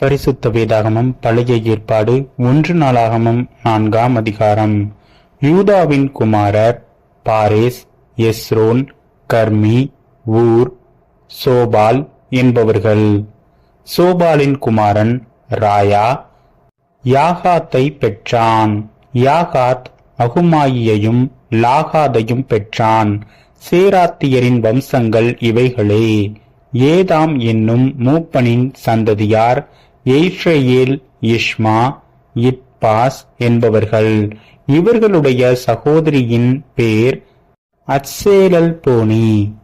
பரிசுத்த வேதாகமம் பழைய ஏற்பாடு ஒன்று நாளாகமம் நான்காம் அதிகாரம். யூதாவின் குமாரர் பாரேஸ் எஸ்ரோன் கர்மி ஊர் சோபால் என்பவர்கள். சோபாலின் குமாரன் ராயா யாகாத்தை பெற்றான். யாகாத் அகுமாயியையும் லாகாதையும் பெற்றான். சேராத்தியரின் வம்சங்கள் இவைகளே. ஏதாம் என்னும் மூப்பனின் சந்ததியார் எய்ஷ்ரயேல் இஷ்மா இட்பாஸ் என்பவர்கள். இவர்களுடைய சகோதரியின் பேர் அத்சேலல் போனி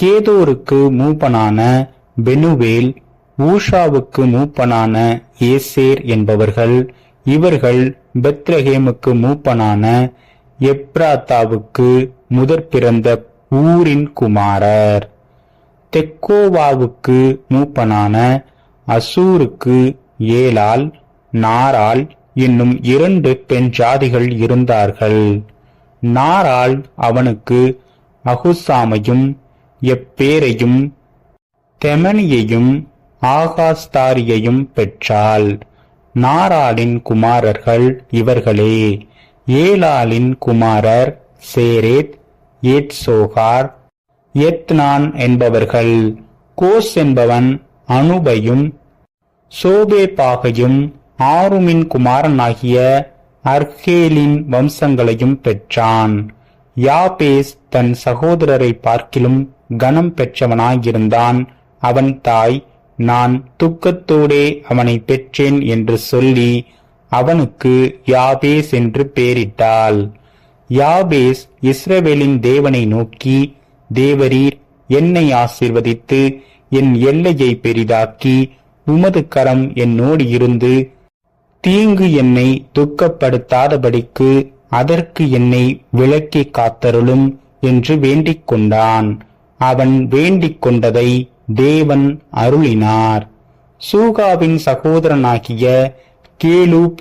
கேதோருக்கு மூப்பனான பெனுவேல் ஊஷாவுக்கு மூப்பனான ஏசேர் என்பவர்கள். இவர்கள் பெத்ரஹேமுக்கு மூப்பனான எப்ராத்தாவுக்கு முதற் பிறந்த ஊரின் குமாரர். தெக்கோவாவுக்கு மூப்பனான அசூருக்கு ஏலால் நாரால் என்னும் இரண்டு பெண் ஜாதிகள் இருந்தார்கள். நாரால் அவனுக்கு அகுசாமையும் எப்பேரையும் தெமனியையும் ஆகாஸ்தாரியையும் பெற்றாள். நாராலின் குமாரர்கள் இவர்களே. ஏலாளின் குமாரர் சேரேத் ஏட்சோகார் எத்னான் என்பவர்கள். கோஸ் என்பவன் அனுபையும் சோபேபாகையும் ஆருமின் குமாரனாகிய அர்கேலின் வம்சங்களையும் பெற்றான். யாபேஸ் தன் சகோதரரை பார்க்கிலும் கனம் பெற்றவனாயிருந்தான். அவன் தாய் நான் துக்கத்தோடே அவனை பெற்றேன் என்று சொல்லி அவனுக்கு யாபேஸ் என்று பெயரிட்டாள் யாபேஸ் இஸ்ரவேலின் தேவனை நோக்கி தேவரீர் என்னை ஆசிர்வதித்து என் எல்லையை பெரிதாக்கி உமது கரம் என்னோடு இருந்து தீங்கு என்னை துக்கப்படுத்தாதபடிக்கு அதற்கு என்னை விளக்கி காத்தருளும் என்று வேண்டிக் கொண்டான். அவன் வேண்டிக் கொண்டதை தேவன் அருளினார். சூகாவின் சகோதரனாகிய கேலூப்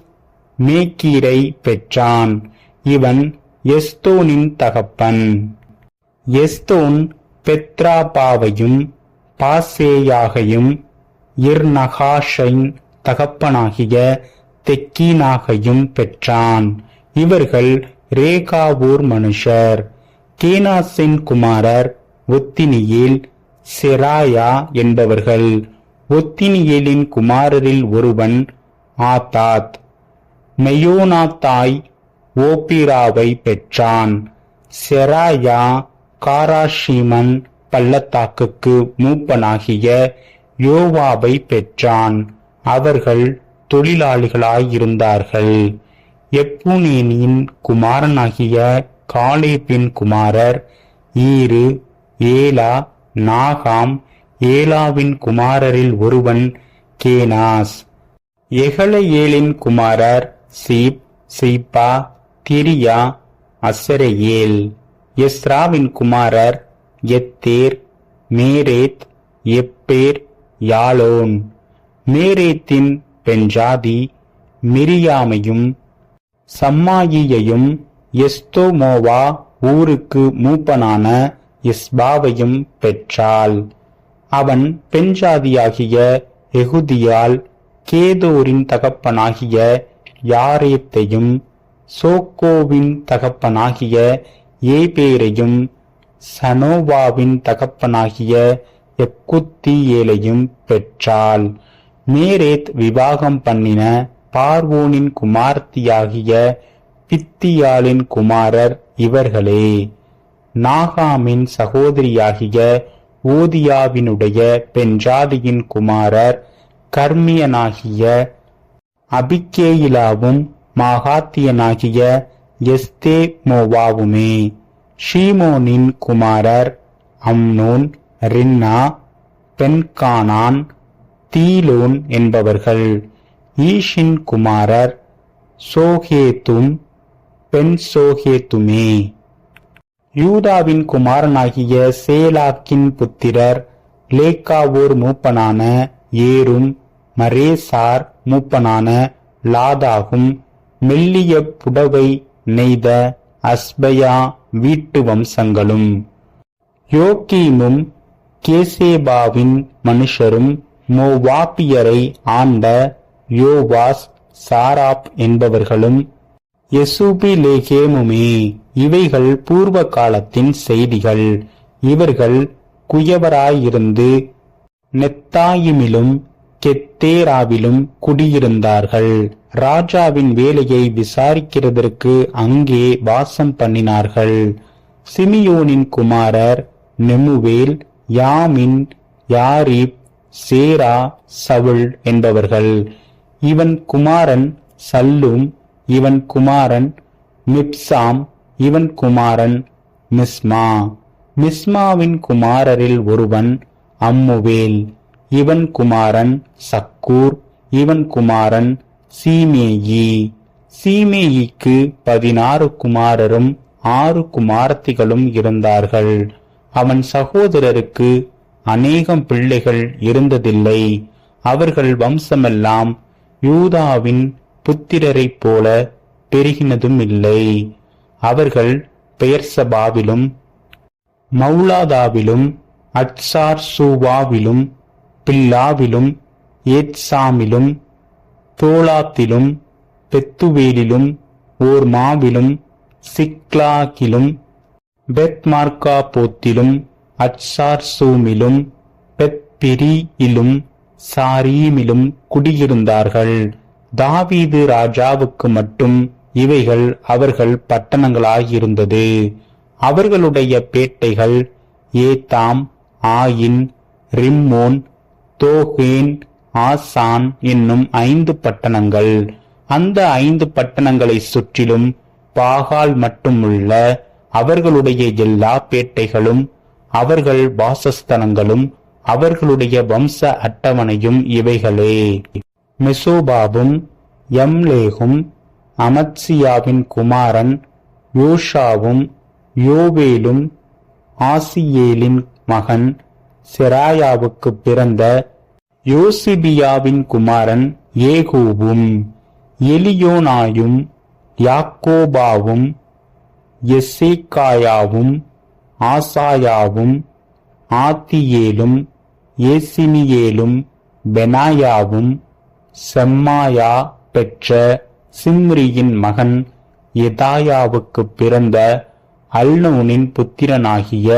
மேக்கீரை பெற்றான். இவன் எஸ்தோனின் தகப்பன். எஸ்தோன் பெத்ராபாவையும் பாசேயாகையும் இர்நகாஷின் தகப்பனாகிய தெக்கீனாகையும் பெற்றான். இவர்கள் ரேகாவூர் மனுஷர். கேனாசின் குமாரர் ஒத்தினியில் செராயா என்பவர்கள். ஒத்தினியேலின் குமாரரில் ஒருவன் ஆத்தாத். மெயோனாத்தாய் ஓபிராவை பெற்றான். செராயா காராஷீமன் பள்ளத்தாக்குக்கு மூப்பனாகிய யோவாவை பெற்றான். அவர்கள் தொழிலாளிகளாயிருந்தார்கள். எப்பூனேனியின் குமாரனாகிய காலேபின் குமாரர் ஈரு ஏலா நாகாம் ஏலாவின் குமாரரில் ஒருவன் கேனாஸ். எகலையேலின் குமாரர் சீப் சீப்பா திரியா அசரேல் எஸ்ராவின் குமாரர் எத்தேர் மேரேத் எப்பேர் யாலோன். மேரேத்தின் பெண்ஜாதி மிரியாமையும் சம்மாயியையும் எஸ்தோமோவா ஊருக்கு மூப்பனான இஸ்பாவையும் பெற்றாள். அவன் பெண்ஜாதியாகிய எகுதியால் கேதோரின் தகப்பனாகிய யாரேத்தையும் சோக்கோவின் தகப்பனாகிய ஏபேரையும் சனோவாவின் தகப்பனாகிய எக்குத்தியேலையும் பெற்றாள். மேரேத் விவாகம் பண்ணின பார்வோனின் குமார்த்தியாகிய பித்தியாளின் குமாரர் இவர்களே. நாகாமின் சகோதரியாகிய ஓதியாவினுடைய பெண்ஜாதியின் குமாரர் கர்மியனாகிய அபிக்கேயிலாவும் மாகாத்தியனாகிய எஸ்தே மோவாவுமே ஷீமோனின் குமாரர் அம்னோன் ரின்னா பென்கானான் தீலோன் என்பவர்கள். ஈஷின் குமாரர் சோகேத்தும் பென்சோகேத்துமே. யூதாவின் குமாரனாகிய சேலாக்கின் புத்திரர் லேக்காவோர் மூப்பனான ஏரும் மரேசார் மூப்பனான லாதாகும் மெல்லிய புடவை நெய்த அஸ்பயா வீட்டு வம்சங்களும். யோக்கீமும் கேசேபாவின் மனுஷரும் மோவாப்பியரை ஆண்ட யோவாஸ் சாராப் என்பவர்களும் எசுபிலேகேமுமே. இவைகள் பூர்வ காலத்தின் செய்திகள். இவர்கள் குயவராயிருந்து நெத்தாயுமிலும் கெத்தேராவிலும் குடியிருந்தார்கள். ராஜாவின் வேலையை விசாரிக்கிறதற்கு அங்கே வாசம் பண்ணினார்கள். சிமியோனின் குமாரர் நெமுவேல் யாமின் யாரிப் சேரா சவுல் என்பவர்கள். இவன் குமாரன் சல்லும் இவன் குமாரன் மிப்சாம் இவன் குமாரன் மிஸ்மா. மிஸ்மாவின் குமாரரில் ஒருவன் அம்முவேல் இவன் குமாரன் சக்கூர் இவன் குமாரன் சீமேயி. சீமேயிக்கு பதினாறு குமாரரும் ஆறு குமாரத்திகளும் இருந்தார்கள். அவன் சகோதரருக்கு அநேகம் பிள்ளைகள் இருந்ததில்லை. அவர்கள் வம்சமெல்லாம் யூதாவின் புத்திரரைப் போல பெருகினதும் இல்லை. அவர்கள் பெயர்சபாவிலும் மௌலாதாவிலும் அட்சார் சூவாவிலும் பில்லாவிலும் ஏத்சாமிலும் தோலாத்திலும் பெத்துவேலிலும் ஓர் மாவிலும் சிக்லாகிலும் பெத்மார்க்கா போத்திலும் அட்சார் சூமிலும் பெத்பிரியிலும் சாரீமிலும் குடியிருந்தார்கள். தாவீது ராஜாவுக்கு மட்டும் இவைகள் அவர்கள் பட்டணங்களாயிருந்தது அவர்களுடைய பேட்டைகள் ஏதாம் ஆயின் ரிம்மோன் தோஹேன் ஆசான் என்னும் ஐந்து பட்டணங்கள். அந்த ஐந்து பட்டணங்களை சுற்றிலும் பாகால் மட்டுமுள்ள அவர்களுடைய எல்லா பேட்டைகளும் அவர்கள் வாசஸ்தலங்களும் அவர்களுடைய வம்ச அட்டவணையும் இவைகளே. மெசோபாபும் எம்லேகும் அமத்சியாவின் குமாரன் யோஷாவும் யோவேலும் ஆசியேலின் மகன் செராயாவுக்கு பிறந்த யோசிபியாவின் குமாரன் ஏகூவும் எலியோனாயும் யாக்கோபாவும் எசேக்காயாவும் ஆசாயாவும் ஆத்தியேலும் ஏசிமியேலும் பெனாயாவும் செம்மாயா பெற்ற சிம்ரியின் மகன் எதாயாவுக்கு பிறந்த அல்னூனின் புத்திரனாகிய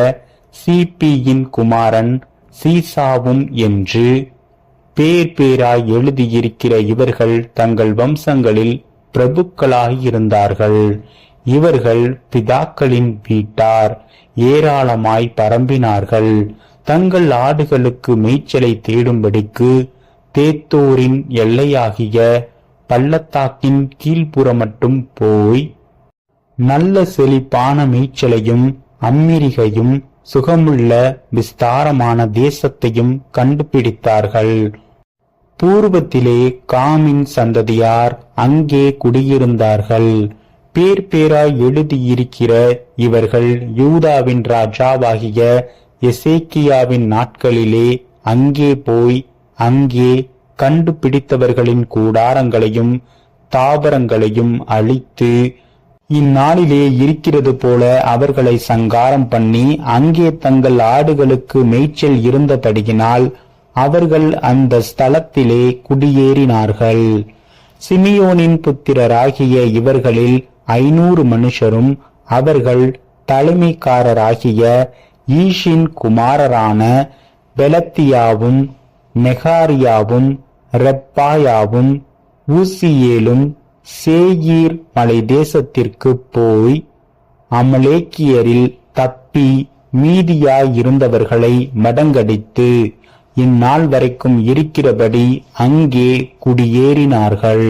சிபியின் குமாரன் சீசாவும் என்று பேர் பேராய் எழுதியிருக்கிற இவர்கள் தங்கள் வம்சங்களில் பிரபுக்களாயிருந்தார்கள். இவர்கள் பிதாக்களின் வீட்டார் ஏராளமாய் பரம்பினார்கள். தங்கள் ஆடுகளுக்கு மேய்ச்சலை தேடும்படிக்கு தேத்தோரின் எல்லையாகிய பள்ளத்தாக்கின் கீழ்ப்புற மட்டும் போய் நல்ல செழிப்பான மேய்ச்சலையும் அம்மிரிகையும் சுகமுள்ள விஸ்தாரமான தேசத்தையும் கண்டுபிடித்தார்கள். பூர்வத்திலே காமின் சந்ததியார் அங்கே குடியிருந்தார்கள். பேர் பேராய் எழுதியிருக்கிற இவர்கள் யூதாவின் ராஜாவாகிய எசேக்கியாவின் நாட்களிலே அங்கே போய் அங்கே கண்டுபிடித்தவர்களின் கூடாரங்களையும் தாவரங்களையும் அழித்து இந்நாளிலே இருக்கிறது போல அவர்களை சங்காரம் பண்ணி அங்கே தங்கள் ஆடுகளுக்கு மேய்ச்சல் இருந்தபடியினால் அவர்கள் அந்த ஸ்தலத்திலே குடியேறினார்கள். சிமியோனின் புத்திரராகிய இவர்களில் ஐநூறு மனுஷரும் அவர்கள் தலைமைக்காரராகிய ஈஷின் குமாரரான பெலத்தியாவும் நெகாரியாவும் ரெப்பாயாவும் ஊசியேலும் சேயீர் மலை தேசத்திற்கு போய் அமலேக்கியரில் தப்பி மீதியாயிருந்தவர்களை மடங்கடித்து இந்நாள் வரைக்கும் இருக்கிறபடி அங்கே குடியேறினார்கள்.